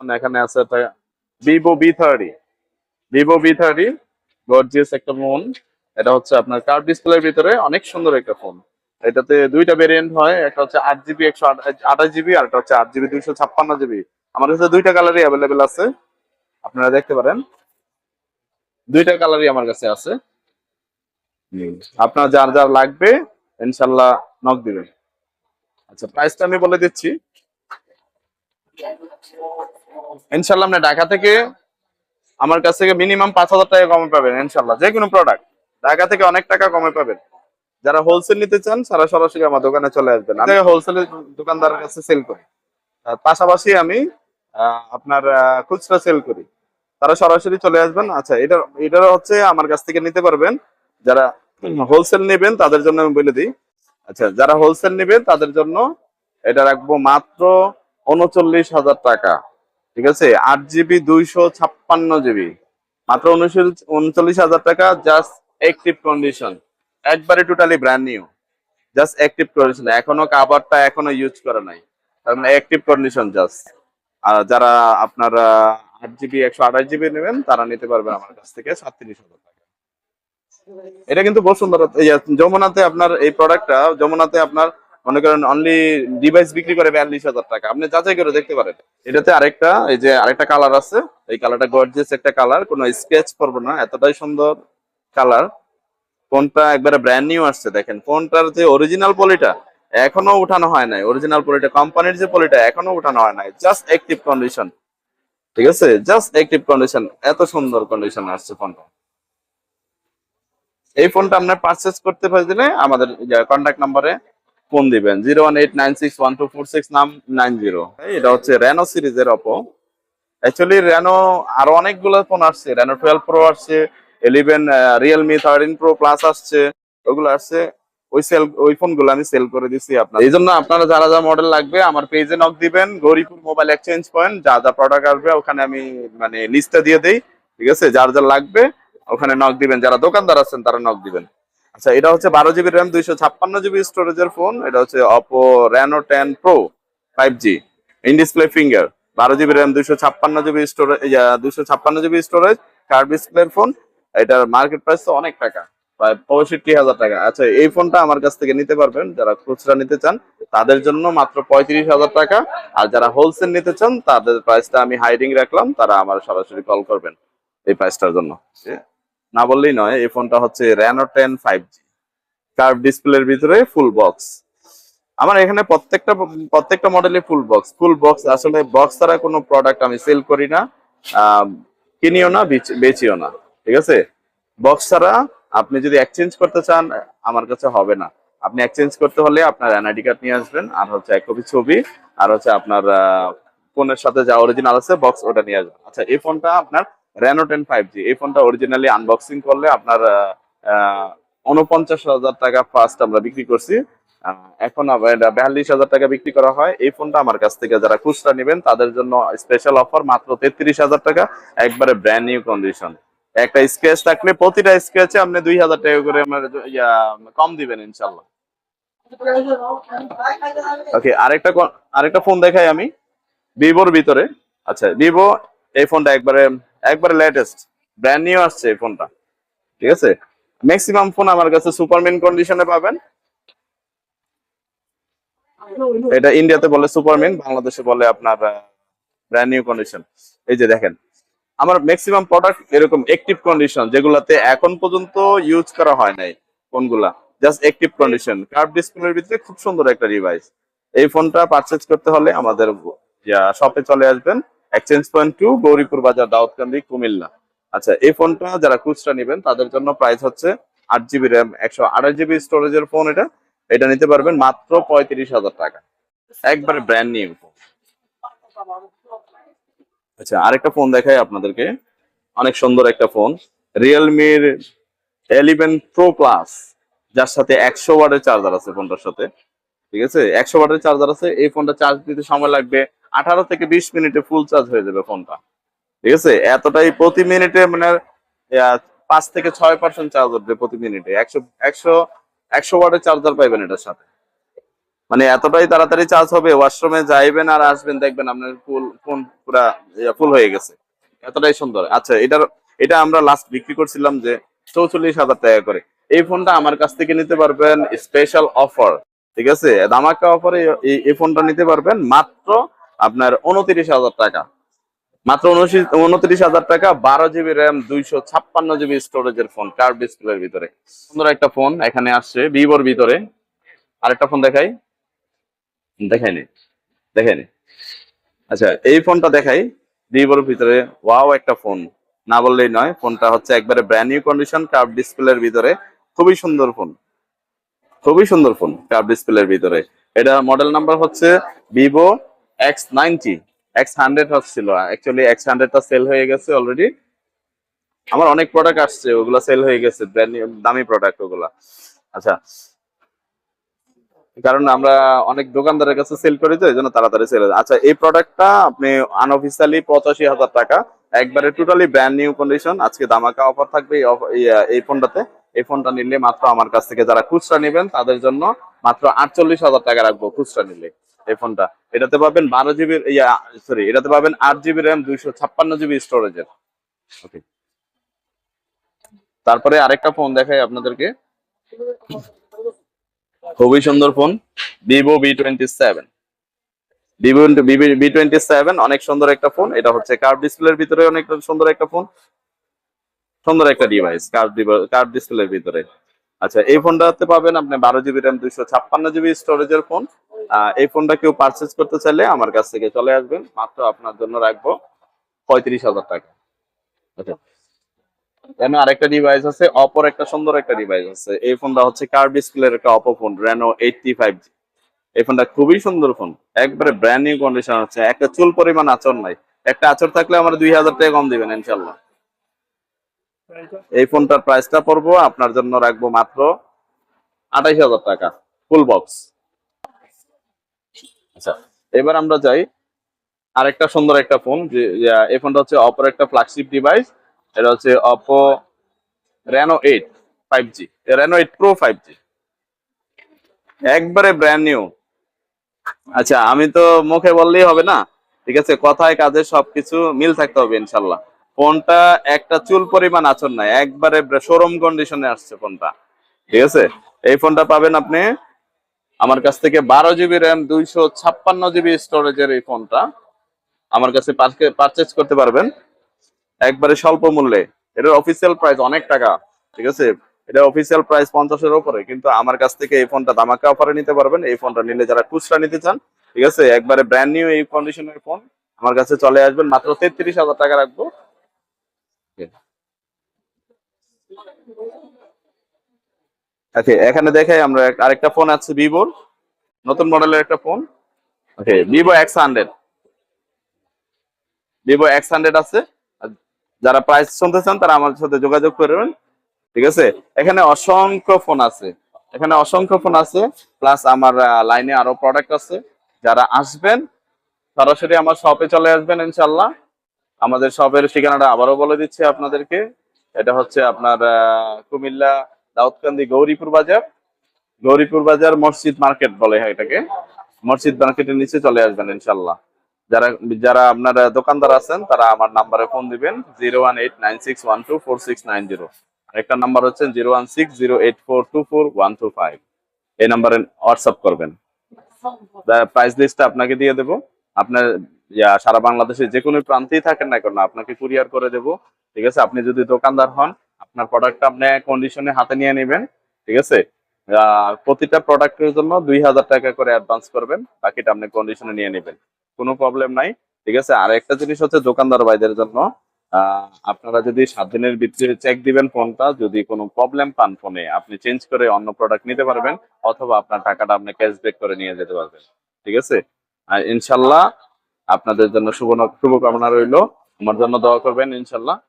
এখানে আছে একটা Vivo B thirty Vivo B thirty gorgeous একটা ফোন এটা হচ্ছে আপনার কার্ভ ডিসপ্লের ভিতরে অনেক সুন্দর একটা ফোন এটাতে দুইটা ভেরিয়েন্ট হয়, একটা হচ্ছে আট জিবি একশো আঠাশ জিবি আর একটা হচ্ছে আট জিবি দুইশো ছাপ্পান্ন জিবি আমার কাছে দুইটা কালারই অ্যাভেলেবেল আছে। আপনারা দেখতে পারেন। দুইটা কালারই আমার কাছে আছে। আপনার যার যার লাগবে, ইনশাল্লাহ নক দিবেন। আচ্ছা প্রাইসটা আমি বলে দিচ্ছি। ইনশাল্লাহ আপনি ঢাকা থেকে আমার কাছ থেকে মিনিমাম পাঁচ হাজার টাকা কমে পাবেন ইনশাল্লাহ যে কোনো প্রোডাক্ট ঢাকা থেকে অনেক টাকা কমে পাবেন। যারা হোলসেল নিতে চান তারা সরাসরি আমার দোকানে চলে আসবেন। আমি হোলসেলের দোকানদারের কাছে সেল করি। পাশাপাশি আমি আপনার খুচরা সেল করি। তারা সরাসরি চলে আসবেন। আচ্ছা এটা এটা হচ্ছে আমার কাছ থেকে নিতে পারবেন। যারা হোলসেল নেবেন, তাদের জন্য আমি বলে দিই। আচ্ছা যারা হোলসেল নেবেন, তাদের জন্য এটা রাখব মাত্র উনচল্লিশ হাজার টাকা। ঠিক আছে? আট জিবি, দুইশো ছাপ্পান্ন জিবি। মাত্র উনচল্লিশ হাজার টাকা জাস্ট অ্যাক্টিভ কন্ডিশন একবারে totally brand new just active condition এখনও কাভারটা এখনও ইউজ করা নাই। তার মানে অ্যাক্টিভ কন্ডিশন জাস্ট আর যারা আপনার আট জিবি, একশো আঠাশ জিবি নেবেন, তারা নিতে পারবেন আমার কাছ থেকে সাতত্রিশ হাজার টাকা। এটা কিন্তু বসুন্ধরা যমুনাতে আপনার এই প্রোডাক্টটা যমুনাতে আপনার মনে করেন অনলি ডিভাইস বিক্রি করে বিয়াল্লিশ হাজার টাকা। আপনি যাচাই করে দেখতে পারেন। এটাতে আরেকটা, এই যে আরেকটা কালার আছে। এই কালারটা গর্জিয়াস একটা কালার কোনো স্কেচ করব না। এতটাই সুন্দর কালার ফোনটা একবারে ব্র্যান্ড নিউ আসছে, দেখেন। ফোনটার যে অরিজিনাল পলিটা এখনও উঠানো হয় নাই। অরিজিনাল পলিটা কোম্পানির যে পলিটা এখনও উঠানো হয় নাই। জাস্ট অ্যাক্টিভ কন্ডিশন ঠিক আছে? জাস্ট অ্যাক্টিভ কন্ডিশন এত সুন্দর কন্ডিশন আসছে ফোনটা। এই ফোনটা আপনার পারচেস করতে পারলে আমাদের কন্ট্যাক্ট নাম্বারে ফোন দিবেন। Zero one eight nine six one two four six নাম নাইন জিরো। এটা হচ্ছে রেনো সিরিজের অপো অ্যাকচুয়ালি রেনো আরও অনেকগুলো ফোন আসছে। রেনো টুয়েলভ প্রো আসছে eleven Realme thirteen pro plus আসছে। ওগুলো আসছে। ওই সেল ওই ফোনগুলো আমি সেল করে দিছি আপনার এই জন্য আপনারা যারা যা মডেল লাগবে, আমার পেজে নক দিবেন। গৌরীপুর মোবাইল এক্সচেঞ্জ পয়েন্ট যা যা প্রোডাক্ট আসবে, ওখানে আমি মানে লিস্টটা দিয়ে দেই। ঠিক আছে? যার যা লাগবে, ওখানে নক দিবেন। যারা দোকানদার আছেন, তারা নক দিবেন। আচ্ছা এটা হচ্ছে বারো জিবি র্যাম, দুইশো ছাপ্পান্ন জিবি স্টোরেজের ফোন। এটা হচ্ছে Oppo Reno ten pro five G in finger বারো জিবি র্যাম, দুইশো ছাপ্পান্ন জিবি স্টোরেজ দুইশো ছাপ্পান্ন জিবি স্টোরেজ কার্ভ ডিসপ্লের ফোন। এটার মার্কেট প্রাইস তো অনেক টাকা, প্রায় পঁয়ষট্টি হাজার টাকা। আচ্ছা এই ফোনটা আমার কাছ থেকে নিতে পারবেন, যারা খুচরা নিতে চান, তাদের জন্য মাত্র পঁয়ত্রিশ হাজার টাকা। আর যারা হোলসেল নিতে চান, তাদের প্রাইসটা আমি হাইডিং রাখলাম, তারা আমার সরাসরি কল করবেন এই প্রাইসটার জন্য। না বললেই নয়, এই ফোনটা হচ্ছে Reno ten five G curve ডিসপ্লের ভিতরে ফুল বক্স আমার এখানে প্রত্যেকটা প্রত্যেকটা মডেলে ফুল বক্স ফুল বক্স আসলে বক্স ছাড়া কোনো প্রোডাক্ট আমি সেল করি না কিনিও না বেচিও না, ঠিক আছে? বক্স ছাড়া আপনি যদি এক্সচেঞ্জ করতে চান, আমার কাছে হবে না। আপনি এক্সচেঞ্জ করতে হলে আপনার এনআইডি কার্ড নিয়ে আসবেন, আর হচ্ছে এক কপি ছবি, আর হচ্ছে আপনার ফোনের সাথে যা অরিজিনাল আছে বক্স ওটা নিয়ে আসবেন। আচ্ছা এই ফোনটা আপনার রেনো টেন ফাইভ জি এই ফোনটা অরিজিনালি আনবক্সিং করলে আপনার উনপঞ্চাশ হাজার টাকা ফার্স্ট আমরা বিক্রি করছি। এখন বিয়াল্লিশ হাজার টাকা বিক্রি করা হয়। এই ফোনটা আমার কাছ থেকে যারা খুচরা নেবেন তাদের জন্য স্পেশাল অফার মাত্র তেত্রিশ হাজার টাকা একবারে ব্র্যান্ড নিউ কন্ডিশন একটা স্কেচ থাকলে প্রতিটা স্কেচে আপনি দুই হাজার টাকা করে ইয়া, কম দিবেন ইনশাল্লাহ। ওকে আরেকটা আরেকটা ফোন দেখাই আমি। ভিভোর ভিতরে। আচ্ছা ভিভো এই ফোনটা একবারে একবারে লেটেস্ট ব্র্যান্ড নিউ আসছে এই ফোনটা ঠিক আছে? ম্যাক্সিমাম ফোন আমার কাছে সুপারমিন কন্ডিশনে পাবেন। এটা ইন্ডিয়াতে বলে সুপারমিন বাংলাদেশে বলে আপনার ব্র্যান্ড নিউ কন্ডিশন এই যে দেখেন, আমার ম্যাক্সিমাম প্রোডাক্ট এরকম অ্যাক্টিভ কন্ডিশন যেগুলাতে এখন পর্যন্ত ইউজ করা হয় নাই ফোনগুলা জাস্ট অ্যাক্টিভ কন্ডিশন কার্ভ ডিসপ্লের ভিতরে খুব সুন্দর একটা ডিভাইস এই ফোনটা পারচেজ করতে হলে আমাদের শপে চলে আসবেন। এক্সচেঞ্জ পয়েন্ট টু গৌরীপুর বাজার, দাউদকান্দি, কুমিল্লা। আচ্ছা এই ফোনটা যারা খুচরা নেবেন, তাদের জন্য প্রাইস হচ্ছে আট জিবি র্যাম একশো আঠাশ জিবি স্টোরেজের ফোন এটা। এটা নিতে পারবেন মাত্র পঁয়ত্রিশ হাজার টাকা। একবারে ব্র্যান্ড নিউ আচ্ছা আরেকটা ফোন দেখাই আপনাদেরকে। অনেক সুন্দর একটা ফোন রিয়েলমির এলিভেন প্রো প্লাস যার সাথে একশো ওয়াটের চার্জার আছে ফোনটার সাথে। ঠিক আছে? একশো ওয়াটের চার্জার আছে, এই ফোনটা চার্জ দিতে সময় লাগবে আঠারো থেকে বিশ মিনিটে ফুল চার্জ হয়ে যাবে ফোনটা। ঠিক আছে? এতটাই প্রতি মিনিটে মানে পাঁচ থেকে ছয় পার্সেন্ট চার্জ উঠবে প্রতি মিনিটে। একশো একশো একশো ওয়াটের চার্জার পাইবেন এটার সাথে। মানে এতটাই তাড়াতাড়ি চার্জ হবে ওয়াশরুমে যাইবেন আর আসবেন, দেখবেন আপনার ফুল ফোন পুরা ফুল হয়ে গেছে। এতটাই সুন্দর। আচ্ছা এটার, এটা আমরা লাস্ট বিক্রি করছিলাম যে চৌচল্লিশ হাজার টাকা করে। এই ফোনটা আমার কাছ থেকে নিতে পারবেন স্পেশাল অফার ঠিক আছে? দামাকা অফারে এই ফোনটা নিতে পারবেন মাত্র আপনার উনত্রিশ হাজার টাকা। মাত্র উনত্রিশ হাজার টাকা, বারো জিবি র্যাম দুইশো ছাপ্পান্ন জিবি স্টোরেজের ফোন কার্ভ ডিসপ্লের ভিতরে। সুন্দর একটা ফোন এখানে আসছে ভিভোর ভিতরে। আরেকটা ফোন দেখাই। দেখাইনি দেখাইনি আচ্ছা এই ফোনটা দেখাই। ভিভোর ভিতরে ওয়াও একটা ফোন না বললেই নয় ফোনটা হচ্ছে একবারে ব্র্যান্ড নিউ কন্ডিশন কার্ভ ডিসপ্লের ভিতরে। খুবই সুন্দর ফোন খুবই সুন্দর ফোন কার্ভ ডিসপ্লের ভিতরে। এটা মডেল নাম্বার হচ্ছে Vivo X ninety X hundred হচ্ছিল অ্যাকচুয়ালি এক্স হান্ড্রেডটা সেল হয়ে গেছে অলরেডি আমার অনেক প্রোডাক্ট আসছে, ওগুলা সেল হয়ে গেছে ব্র্যান্ড দামি প্রোডাক্ট ওগুলা। আচ্ছা। কারণ আমরা অনেক দোকানদারের কাছে সেল করি তো এই তাড়াতাড়ি সেল আচ্ছা এই প্রোডাক্টটা আপনি আনঅফিসিয়ালি পঁচাশি হাজার টাকা। একবারে টোটালি ব্র্যান্ড নিউ কন্ডিশন আজকে দামাকা অফার থাকবে এই ফোনটাতে এই ফোনটা নিলে মাত্র আমার কাছ থেকে যারা খুচরা নেবেন, তাদের জন্য মাত্র আটচল্লিশ হাজার টাকা রাখব খুচরা নিলে। এই ফোনটা। এটাতে পাবেন বারো জিবি সরি এটাতে পাবেন আট জিবি র্যাম, দুইশো ছাপ্পান্ন জিবি স্টোরেজের। ওকে তারপরে আরেকটা ফোন দেখাই আপনাদেরকে। খুবই সুন্দর phone Vivo B twenty seven আচ্ছা এই ফোনটাতে পাবেন আপনি বারো জিবি র্যাম, দুইশো ছাপ্পান্ন জিবি স্টোরেজের ফোন। এই ফোনটা কেউ পারচেস করতে চাইলে আমার কাছ থেকে চলে আসবেন। মাত্র আপনার জন্য রাখব পঁয়ত্রিশ হাজার টাকা। আচ্ছা। এখানে আরেকটা ডিভাইস আছে অপর একটা সুন্দর একটা ডিভাইস আছে। এই ফোনটা হচ্ছে কার ডিসপ্লের একটা Oppo phone Reno eight T five G এই ফোনটা খুবই সুন্দর ফোন একবারে ব্র্যান্ড নিউ কন্ডিশন হচ্ছে। একটা চুল পরিমাণ আচর নাই। একটা আচর থাকলে আমার দুই হাজার টাকা কম দিবেন ইনশাল্লাহ এই ফোনটার প্রাইসটা পড়ব, আপনার জন্য রাখব মাত্র আঠাইশ হাজার টাকা ফুল বক্স আচ্ছা এবার আমরা যাই আরেকটা সুন্দর একটা ফোন এই ফোনটা হচ্ছে অপর একটা ফ্ল্যাগশিপ ডিভাইস এটা হচ্ছে Oppo Reno eight five G Reno eight pro five G একবারে ব্র্যান্ড নিউ আচ্ছা আমি তো মুখে বললেই হবে না, ঠিক আছে? কথায় কাজে সবকিছু মিল থাকতে হবে, ইনশাল্লাহ। ফোনটা একটা চুল পরিমাণ আচর নাই, একবারে শোরুম কন্ডিশনে আসছে ফোনটা, ঠিক আছে? এই ফোনটা পাবেন আপনি আমার কাছ থেকে বারো জিবি র্যাম, দুইশো ছাপ্পান্ন জিবি স্টোরেজের এই ফোনটা আমার কাছে পারচেজ করতে পারবেন। একবারে স্বল্প মূল্যে। এটার অফিসিয়াল প্রাইস অনেক টাকা, ঠিক আছে? এটা অফিসিয়াল প্রাইস পঞ্চাশের উপরে, কিন্তু আমার কাছ থেকে এই ফোনটা দামাকা অফারে নিতে পারবেন। এই ফোনটা নিলে যারা খুচরা নিতে চান, ঠিক আছে? একবারে ব্র্যান্ড নিউ এই কন্ডিশনের ফোন আমার কাছে চলে আসবেন। মাত্র তেত্রিশ হাজার টাকা রাখব। ওকে এখানে দেখাই আমরা আরেকটা ফোন আছে ভিভোর নতুন মডেলের একটা phone okay Vivo X hundred Vivo X hundred আছে। যারা প্রাইস শুনতে চান, তারা আমার সাথে যোগাযোগ করবেন ঠিক আছে? এখানে অসংখ্য ফোন আছে। এখানে অসংখ্য ফোন আছে। প্লাস আমার লাইনে আরও প্রোডাক্ট আছে। যারা আসবেন, সরাসরি আমার শপে চলে আসবেন ইনশাল্লাহ আমাদের শপের ঠিকানাটা আবারও বলে দিচ্ছি আপনাদেরকে। এটা হচ্ছে আপনার কুমিল্লা দাউদকান্দি গৌরীপুর বাজার। গৌরীপুর বাজার মসজিদ মার্কেট বলে হয় এটাকে। মসজিদ মার্কেটের নিচে চলে আসবেন ইনশাল্লাহ যারা যারা আপনার দোকানদার আছেন, তারা আমার নাম্বারে ফোন দিবেন, zero one eight nine six one two four six nine zero. আরেকটা নাম্বার হচ্ছে zero one six zero eight four two four one two five. এই নাম্বারে হোয়াটসঅ্যাপ করবেন। প্রাইস লিস্টটা আপনাকে দিয়ে দেবো। আপনার সারা বাংলাদেশে যে কোনো প্রান্তেই থাকেন না কেন, আপনাকে কুরিয়ার করে দেবো। ঠিক আছে? আপনি যদি দোকানদার হন আপনার প্রোডাক্টটা আপনি কন্ডিশনে হাতে নিয়ে নেবেন, ঠিক আছে? প্রতিটা প্রোডাক্টের জন্য দুই হাজার টাকা করে অ্যাডভান্স করবেন, বাকিটা আপনি কন্ডিশনে নিয়ে নেবেন। কোনো প্রবলেম নাই, ঠিক আছে? আর একটা জিনিস হচ্ছে দোকানদার ভাইদের জন্য আপনারা যদি সাত দিনের ভিতরে চেক দিবেন ফোনটা যদি কোনো প্রবলেম পান ফোনে আপনি চেঞ্জ করে অন্য প্রোডাক্ট নিতে পারবেন, অথবা আপনার টাকাটা আপনি ক্যাশব্যাক করে নিয়ে যেতে পারবেন, ঠিক আছে? আর ইনশাল্লাহ আপনাদের জন্য শুভ শুভকামনা রইল। আমার জন্য দোয়া করবেন ইনশাল্লাহ।